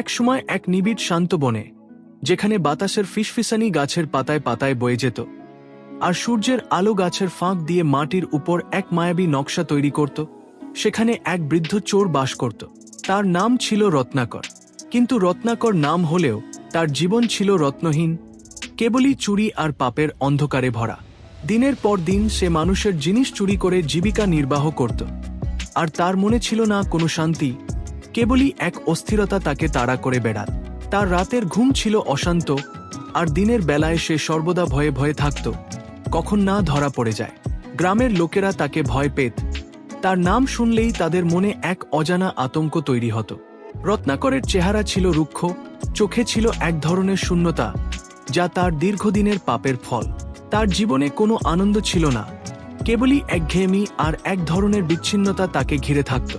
একসময় এক নিবিড় শান্ত বনে, যেখানে বাতাসের ফিসফিসানি গাছের পাতায় পাতায় বয়ে যেত, আর সূর্যের আলো গাছের ফাঁক দিয়ে মাটির উপর এক মায়াবী নকশা তৈরি করত, সেখানে এক বৃদ্ধ চোর বাস করত। তার নাম ছিল রত্নাকর, কিন্তু রত্নাকর নাম হলেও তার জীবন ছিল রত্নহীন, কেবলই চুরি আর পাপের অন্ধকারে ভরা। দিনের পর দিন সে মানুষের জিনিস চুরি করে জীবিকা নির্বাহ করত, আর তার মনে ছিল না কোনো শান্তি কেবলই এক অস্থিরতা তাকে তাড়া করে বেড়াত তার রাতের ঘুম ছিল অশান্ত, আর দিনের বেলায় সে সর্বদা ভয়ে ভয়ে থাকত, কখন না ধরা পড়ে যায়। গ্রামের লোকেরা তাকে ভয় পেত। তার নাম শুনলেই তাদের মনে এক অজানা আতঙ্ক তৈরি হতো। রত্নাকরের চেহারা ছিল রুক্ষ, চোখে ছিল এক ধরনের শূন্যতা, যা তার দীর্ঘদিনের পাপের ফল। তার জীবনে কোনো আনন্দ ছিল না। কেবলই একঘেয়েমি আর এক ধরনের বিচ্ছিন্নতা তাকে ঘিরে থাকত।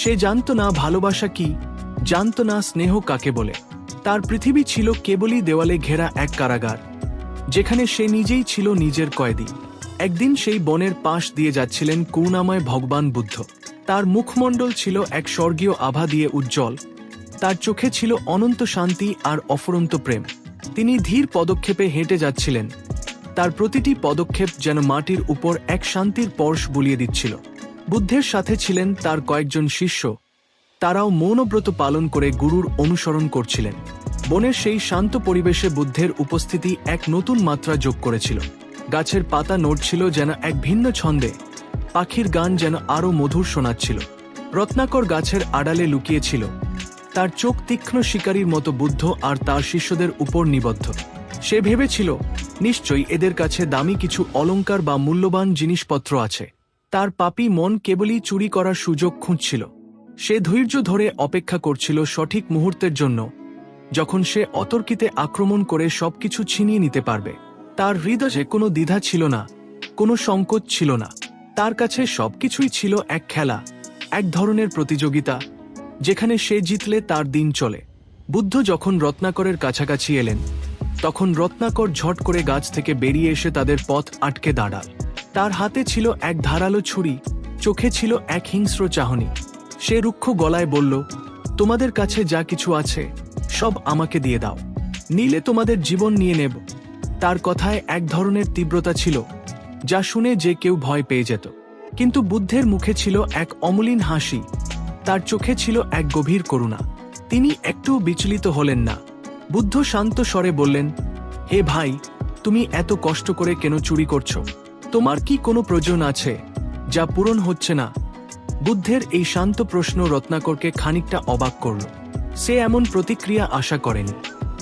সে জানত না ভালোবাসা কি, জানত না স্নেহ কাকে বলে। তার পৃথিবী ছিল কেবলই দেওয়ালে ঘেরা এক কারাগার, যেখানে সে নিজেই ছিল নিজের কয়েদি। একদিন সেই বনের পাশ দিয়ে যাচ্ছিলেন করুণাময় ভগবান বুদ্ধ। তার মুখমণ্ডল ছিল এক স্বর্গীয় আভা দিয়ে উজ্জ্বল। তার চোখে ছিল অনন্ত শান্তি আর অফুরন্ত প্রেম। তিনি ধীর পদক্ষেপে হেঁটে যাচ্ছিলেন। তার প্রতিটি পদক্ষেপ যেন মাটির উপর এক শান্তির পর্শ বুলিয়ে দিচ্ছিল। বুদ্ধের সাথে ছিলেন তার কয়েকজন শিষ্য। তারাও মৌনব্রত পালন করে গুরুর অনুসরণ করছিলেন। বনের সেই শান্ত পরিবেশে বুদ্ধের উপস্থিতি এক নতুন মাত্রা যোগ করেছিল। গাছের পাতা নড়ছিল যেন এক ভিন্ন ছন্দে। পাখির গান যেন আরও মধুর শোনাচ্ছিল। রত্নাকর গাছের আড়ালে লুকিয়েছিল। তার চোখ তীক্ষ্ণ শিকারীর মতো বুদ্ধ আর তার শিষ্যদের উপর নিবদ্ধ। সে ভেবেছিল, নিশ্চয়ই এদের কাছে দামি কিছু অলংকার বা মূল্যবান জিনিসপত্র আছে। তার পাপি মন কেবলই চুরি করার সুযোগ খুঁজছিল। সে ধৈর্য ধরে অপেক্ষা করছিল সঠিক মুহূর্তের জন্য, যখন সে অতর্কিতে আক্রমণ করে সবকিছু ছিনিয়ে নিতে পারবে। তার হৃদয়ে কোনো দ্বিধা ছিল না, কোনো সংকোচ ছিল না। তার কাছে সবকিছুই ছিল এক খেলা, এক ধরনের প্রতিযোগিতা, যেখানে সে জিতলে তার দিন চলে। বুদ্ধ যখন রত্নাকরের কাছাকাছি এলেন, তখন রত্নাকর ঝট করে গাছ থেকে বেরিয়ে এসে তাদের পথ আটকে দাঁড়াল। তার হাতে ছিল এক ধারালো ছুরি, চোখে ছিল এক হিংস্র চাহনি। সে রুক্ষ গলায় বলল, তোমাদের কাছে যা কিছু আছে, সব আমাকে দিয়ে দাও। নিলে তোমাদের জীবন নিয়ে নেব। তার কথায় এক ধরনের তীব্রতা ছিল, যা শুনে যে কেউ ভয় পেয়ে যেত। কিন্তু বুদ্ধের মুখে ছিল এক অমলিন হাসি, তার চোখে ছিল এক গভীর করুণা। তিনি একটু বিচলিত হলেন না। বুদ্ধ শান্ত স্বরে বললেন, হে ভাই, তুমি এত কষ্ট করে কেন চুরি করছ? তোমার কি কোনো প্রয়োজন আছে যা পূরণ হচ্ছে না? বুদ্ধের এই শান্ত প্রশ্ন রত্নাকরকে খানিকটা অবাক করল। সে এমন প্রতিক্রিয়া আশা করেনি।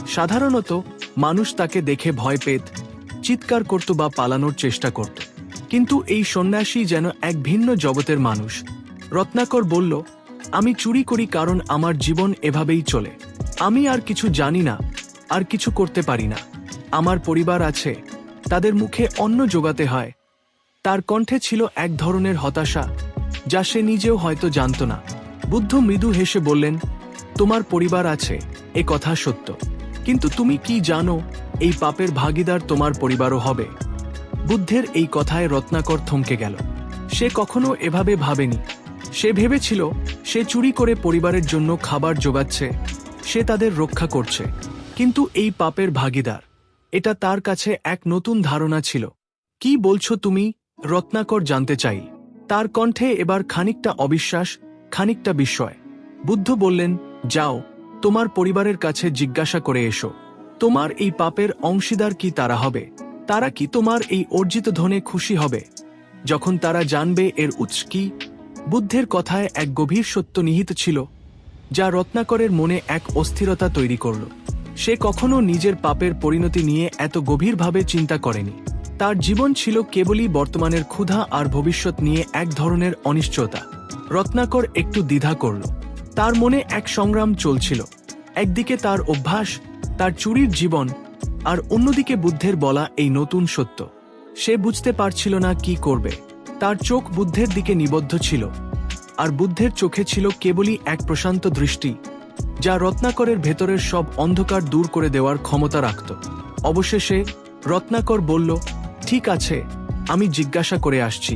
সাধারণত মানুষ তাকে দেখে ভয় পেত, চিৎকার করত বা পালানোর চেষ্টা করত। কিন্তু এই সন্ন্যাসী যেন এক ভিন্ন জগতের মানুষ। রত্নাকর বলল, আমি চুরি করি কারণ আমার জীবন এভাবেই চলে। আমি আর কিছু জানি না, আর কিছু করতে পারি না। আমার পরিবার আছে, তাদের মুখে অন্ন জোগাতে হয় তার কণ্ঠে ছিল এক ধরনের হতাশা, যা সে নিজেও হয়তো জানত না। বুদ্ধ মৃদু হেসে বললেন, তোমার পরিবার আছে, এ কথা সত্য। কিন্তু তুমি কি জানো, এই পাপের ভাগিদার তোমার পরিবারও হবে? বুদ্ধের এই কথায় রত্নাকর থমকে গেল। সে কখনো এভাবে ভাবেনি। সে ভেবেছিল, সে চুরি করে পরিবারের জন্য খাবার জোগাচ্ছে, সে তাদের রক্ষা করছে। কিন্তু এই পাপের ভাগিদার, এটা তার কাছে এক নতুন ধারণা ছিল। কি বলছো তুমি? রত্নাকর জানতে চাই। তার কণ্ঠে এবার খানিকটা অবিশ্বাস, খানিকটা বিস্ময়। বুদ্ধ বললেন, যাও, তোমার পরিবারের কাছে জিজ্ঞাসা করে এসো। তোমার এই পাপের অংশীদার কি তারা হবে? তারা কি তোমার এই অর্জিত ধনে খুশি হবে? যখন তারা জানবে এর উৎস কি? বুদ্ধের কথায় এক গভীর সত্য নিহিত ছিল, যা রত্নাকরের মনে এক অস্থিরতা তৈরি করল। সে কখনো নিজের পাপের পরিণতি নিয়ে এত গভীরভাবে চিন্তা করেনি। তার জীবন ছিল কেবলই বর্তমানের ক্ষুধা আর ভবিষ্যৎ নিয়ে এক ধরনের অনিশ্চয়তা। রত্নাকর একটু দ্বিধা করল। তার মনে এক সংগ্রাম চলছিল। একদিকে তার অভ্যাস, তার চুরির জীবন আর অন্যদিকে বুদ্ধের বলা এই নতুন সত্য। সে বুঝতে পারছিল না কি করবে। তার চোখ বুদ্ধের দিকে নিবদ্ধ ছিল আর বুদ্ধের চোখে ছিল কেবলই এক প্রশান্ত দৃষ্টি, যা রত্নাকরের ভেতরের সব অন্ধকার দূর করে দেওয়ার ক্ষমতা রাখত। অবশেষে রত্নাকর বলল ঠিক আছে, আমি জিজ্ঞাসা করে আসছি,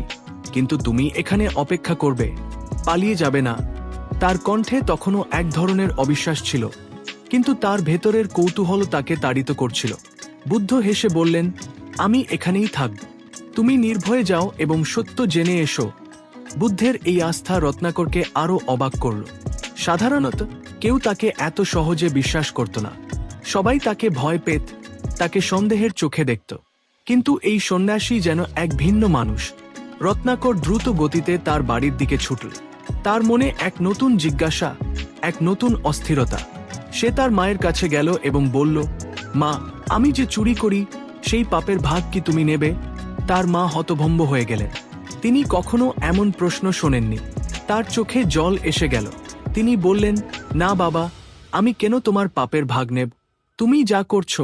কিন্তু তুমি এখানে অপেক্ষা করবে, পালিয়ে যাবে না। তার কণ্ঠে তখনও এক ধরনের অবিশ্বাস ছিল, কিন্তু তার ভেতরের কৌতূহল তাকে তাড়িত করছিল। বুদ্ধ হেসে বললেন, আমি এখানেই থাকব তুমি নির্ভয়ে যাও এবং সত্য জেনে এসো। বুদ্ধের এই আস্থা রত্নাকরকে আরও অবাক করল। সাধারণত, কেউ তাকে এত সহজে বিশ্বাস করত না। সবাই তাকে ভয় পেত, তাকে সন্দেহের চোখে দেখত। কিন্তু এই সন্ন্যাসী যেন এক ভিন্ন মানুষ। রত্নাকর দ্রুত গতিতে তার বাড়ির দিকে ছুটল। তার মনে এক নতুন জিজ্ঞাসা, এক নতুন অস্থিরতা। সে তার মায়ের কাছে গেল এবং বলল, মা, আমি যে চুরি করি, সেই পাপের ভাগ কি তুমি নেবে? তার মা হতভম্ব হয়ে গেলেন। তিনি কখনো এমন প্রশ্ন শোনেননি। তার চোখে জল এসে গেল। তিনি বললেন, না বাবা, আমি কেন তোমার পাপের ভাগ নেব? তুমি যা করছ,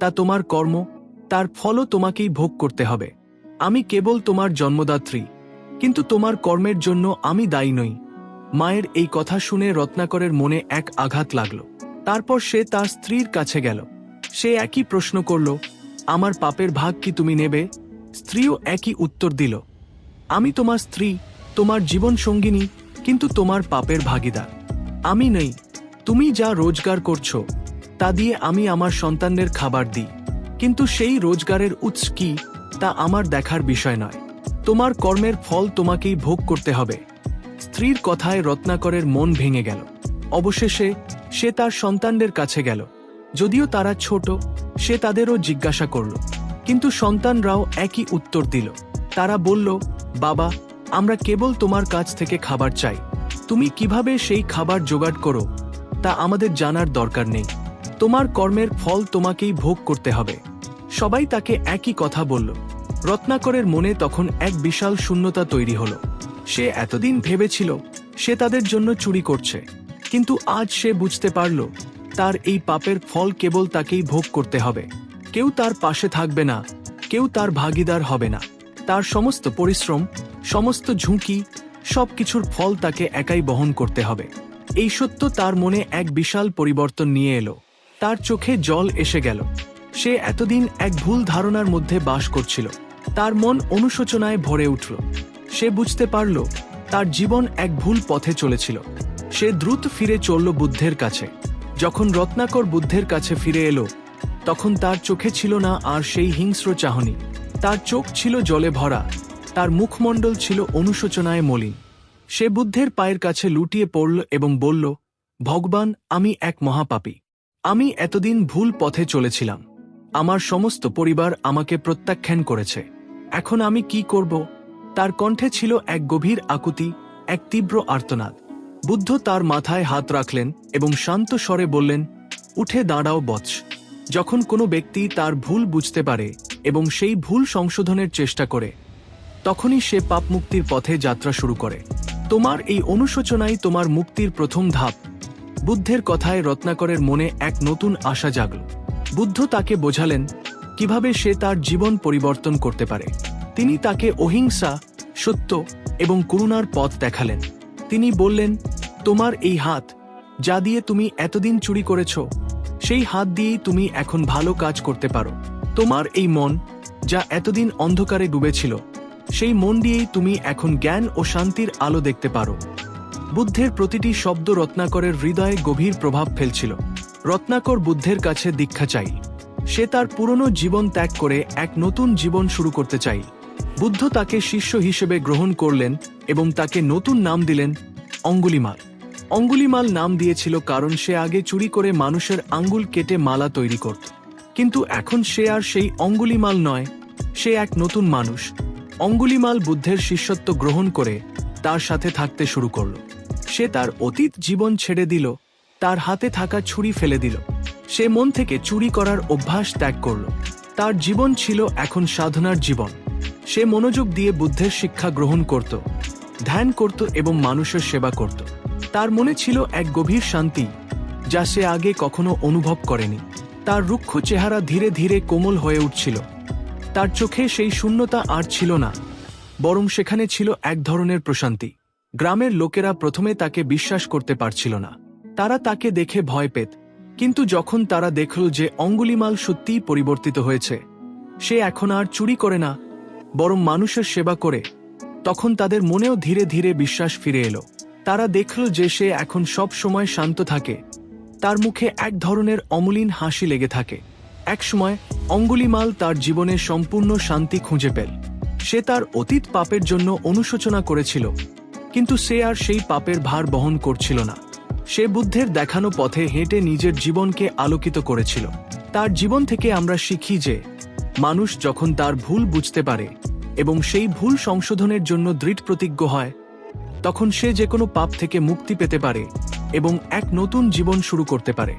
তা তোমার কর্ম তার ফলও তোমাকেই ভোগ করতে হবে। আমি কেবল তোমার জন্মদাত্রী, কিন্তু তোমার কর্মের জন্য আমি দায়ী নই। মায়ের এই কথা শুনে রত্নাকরের মনে এক আঘাত লাগল। তারপর সে তার স্ত্রীর কাছে গেল। সে একই প্রশ্ন করল, আমার পাপের ভাগ কি তুমি নেবে? স্ত্রীও একই উত্তর দিল, আমি তোমার স্ত্রী, তোমার জীবন সঙ্গিনী, কিন্তু তোমার পাপের ভাগিদার। আমি নেই, তুমি যা রোজগার করছ, তা দিয়ে আমি আমার সন্তানদের খাবার দিই। কিন্তু সেই রোজগারের উৎস কি, তা আমার দেখার বিষয় নয়। তোমার কর্মের ফল তোমাকেই ভোগ করতে হবে। স্ত্রীর কথায় রত্নাকরের মন ভেঙে গেল। অবশেষে সে তার সন্তানদের কাছে গেল। যদিও তারা ছোট, সে তাদেরও জিজ্ঞাসা করল। কিন্তু সন্তানরাও একই উত্তর দিল। তারা বলল, বাবা, আমরা কেবল তোমার কাছ থেকে খাবার চাই। তুমি কীভাবে সেই খাবার জোগাড় করো, তা আমাদের জানার দরকার নেই। তোমার কর্মের ফল তোমাকেই ভোগ করতে হবে। সবাই তাকে একই কথা বলল। রত্নাকরের মনে তখন এক বিশাল শূন্যতা তৈরি হল। সে এতদিন ভেবেছিল সে তাদের জন্য চুরি করছে। কিন্তু আজ সে বুঝতে পারল, তার এই পাপের ফল কেবল তাকেই ভোগ করতে হবে। কেউ তার পাশে থাকবে না, কেউ তার ভাগিদার হবে না। তার সমস্ত পরিশ্রম, সমস্ত ঝুঁকি, সবকিছুর ফল তাকে একাই বহন করতে হবে। এই সত্য তার মনে এক বিশাল পরিবর্তন নিয়ে এলো। তার চোখে জল এসে গেল। সে এতদিন এক ভুল ধারণার মধ্যে বাস করছিল। তার মন অনুশোচনায় ভরে উঠল। সে বুঝতে পারল, তার জীবন এক ভুল পথে চলেছিল। সে দ্রুত ফিরে চলল বুদ্ধের কাছে। যখন রত্নাকর বুদ্ধের কাছে ফিরে এলো, তখন তার চোখে ছিল না আর সেই হিংস্র চাহনি। তার চোখ ছিল জলে ভরা, তার মুখমণ্ডল ছিল অনুশোচনায় মলিন। সে বুদ্ধের পায়ের কাছে লুটিয়ে পড়ল এবং বলল, ভগবান, আমি এক মহাপাপী। আমি এতদিন ভুল পথে চলেছিলাম। আমার সমস্ত পরিবার আমাকে প্রত্যাখ্যান করেছে। এখন আমি কি করব? তার কণ্ঠে ছিল এক গভীর আকুতি, এক তীব্র আর্তনাদ। বুদ্ধ তার মাথায় হাত রাখলেন এবং শান্ত স্বরে বললেন, উঠে দাঁড়াও, বৎস। যখন কোনো ব্যক্তি তার ভুল বুঝতে পারে এবং সেই ভুল সংশোধনের চেষ্টা করে, তখনই সে পাপ মুক্তির পথে যাত্রা শুরু করে। তোমার এই অনুশোচনাই তোমার মুক্তির প্রথম ধাপ। বুদ্ধের কথায় রত্নাকরের মনে এক নতুন আশা জাগল। বুদ্ধ তাকে বোঝালেন কীভাবে সে তার জীবন পরিবর্তন করতে পারে। তিনি তাকে অহিংসা, সত্য এবং করুণার পথ দেখালেন। তিনি বললেন, তোমার এই হাত, যা দিয়ে তুমি এতদিন চুরি করেছ, সেই হাত দিয়েই তুমি এখন ভালো কাজ করতে পারো। তোমার এই মন, যা এতদিন অন্ধকারে ডুবেছিল, সেই মন দিয়েই তুমি এখন জ্ঞান ও শান্তির আলো দেখতে পারো। বুদ্ধের প্রতিটি শব্দ রত্নাকরের হৃদয়ে গভীর প্রভাব ফেলছিল। রত্নাকর বুদ্ধের কাছে দীক্ষা চাই। সে তার পুরনো জীবন ত্যাগ করে এক নতুন জীবন শুরু করতে চাই। বুদ্ধ তাকে শিষ্য হিসেবে গ্রহণ করলেন এবং তাকে নতুন নাম দিলেন অঙ্গুলিমাল। অঙ্গুলিমাল নাম দিয়েছিল কারণ সে আগে চুরি করে মানুষের আঙ্গুল কেটে মালা তৈরি করত। কিন্তু এখন সে আর সেই অঙ্গুলিমাল নয়, সে এক নতুন মানুষ। অঙ্গুলিমাল বুদ্ধের শিষ্যত্ব গ্রহণ করে তার সাথে থাকতে শুরু করল। সে তার অতীত জীবন ছেড়ে দিল তার হাতে থাকা ছুরি ফেলে দিল। সে মন থেকে চুরি করার অভ্যাস ত্যাগ করল। তার জীবন ছিল এখন সাধনার জীবন। সে মনোযোগ দিয়ে বুদ্ধের শিক্ষা গ্রহণ করত, ধ্যান করত এবং মানুষের সেবা করত। তার মনে ছিল এক গভীর শান্তি, যা সে আগে কখনো অনুভব করেনি। তার রুক্ষ চেহারা ধীরে ধীরে কোমল হয়ে উঠছিল। তার চোখে সেই শূন্যতা আর ছিল না, বরং সেখানে ছিল এক ধরনের প্রশান্তি। গ্রামের লোকেরা প্রথমে তাকে বিশ্বাস করতে পারছিল না। তারা তাকে দেখে ভয় পেত। কিন্তু যখন তারা দেখল যে অঙ্গুলিমাল সত্যিই পরিবর্তিত হয়েছে, সে এখন আর চুরি করে না, বরং মানুষের সেবা করে, তখন তাদের মনেও ধীরে ধীরে বিশ্বাস ফিরে এলো। তারা দেখল যে সে এখন সব সময় শান্ত থাকে, তার মুখে এক ধরনের অমলিন হাসি লেগে থাকে। একসময় অঙ্গুলিমাল তার জীবনে সম্পূর্ণ শান্তি খুঁজে পেল। সে তার অতীত পাপের জন্য অনুশোচনা করেছিল, কিন্তু সে আর সেই পাপের ভার বহন করছিল না। সে বুদ্ধের দেখানো পথে হেঁটে নিজের জীবনকে আলোকিত করেছিল। তার জীবন থেকে আমরা শিখি যে, মানুষ যখন তার ভুল বুঝতে পারে এবং সেই ভুল সংশোধনের জন্য দৃঢ় প্রতিজ্ঞ হয়, তখন সে যে কোনো পাপ থেকে মুক্তি পেতে পারে এবং এক নতুন জীবন শুরু করতে পারে।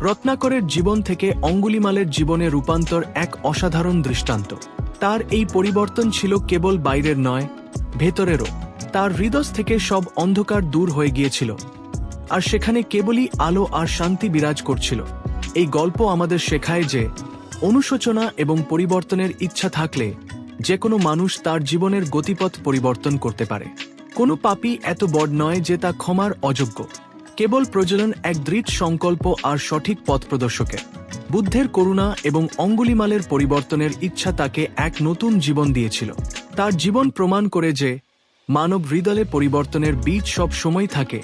রত্নাকরের জীবন থেকে অঙ্গুলিমালের জীবনে রূপান্তর এক অসাধারণ দৃষ্টান্ত। তার এই পরিবর্তন ছিল কেবল বাইরের নয়, ভেতরেরও। তার হৃদয় থেকে সব অন্ধকার দূর হয়ে গিয়েছিল। আর সেখানে কেবলই আলো আর শান্তি বিরাজ করছিল। এই গল্প আমাদের শেখায় যে, অনুশোচনা এবং পরিবর্তনের ইচ্ছা থাকলে যে কোনো মানুষ তার জীবনের গতিপথ পরিবর্তন করতে পারে। কোনো পাপই এত বড় নয় যে তা ক্ষমার অযোগ্য। কেবল প্রজনন এক দৃঢ় সংকল্প আর সঠিক পথ প্রদর্শকের। বুদ্ধের করুণা এবং অঙ্গুলিমালের পরিবর্তনের ইচ্ছা তাকে এক নতুন জীবন দিয়েছিল। তার জীবন প্রমাণ করে যে, মানব হৃদয়ে পরিবর্তনের বীজ সব সময় থাকে।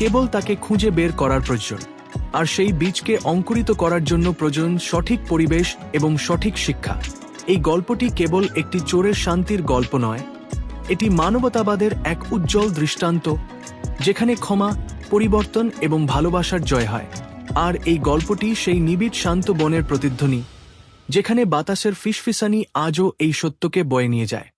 কেবল তাকে খুঁজে বের করার প্রয়োজন, আর সেই বীজকে অঙ্কুরিত করার জন্য প্রয়োজন সঠিক পরিবেশ এবং সঠিক শিক্ষা। এই গল্পটি কেবল একটি চোরের শান্তির গল্প নয়, এটি মানবতাবাদের এক উজ্জ্বল দৃষ্টান্ত, যেখানে ক্ষমা, পরিবর্তন এবং ভালোবাসার জয় হয়। আর এই গল্পটি সেই নিবিড় শান্ত বনের প্রতিধ্বনি, যেখানে বাতাসের ফিসফিসানি আজও এই সত্যকে বয়ে নিয়ে যায়।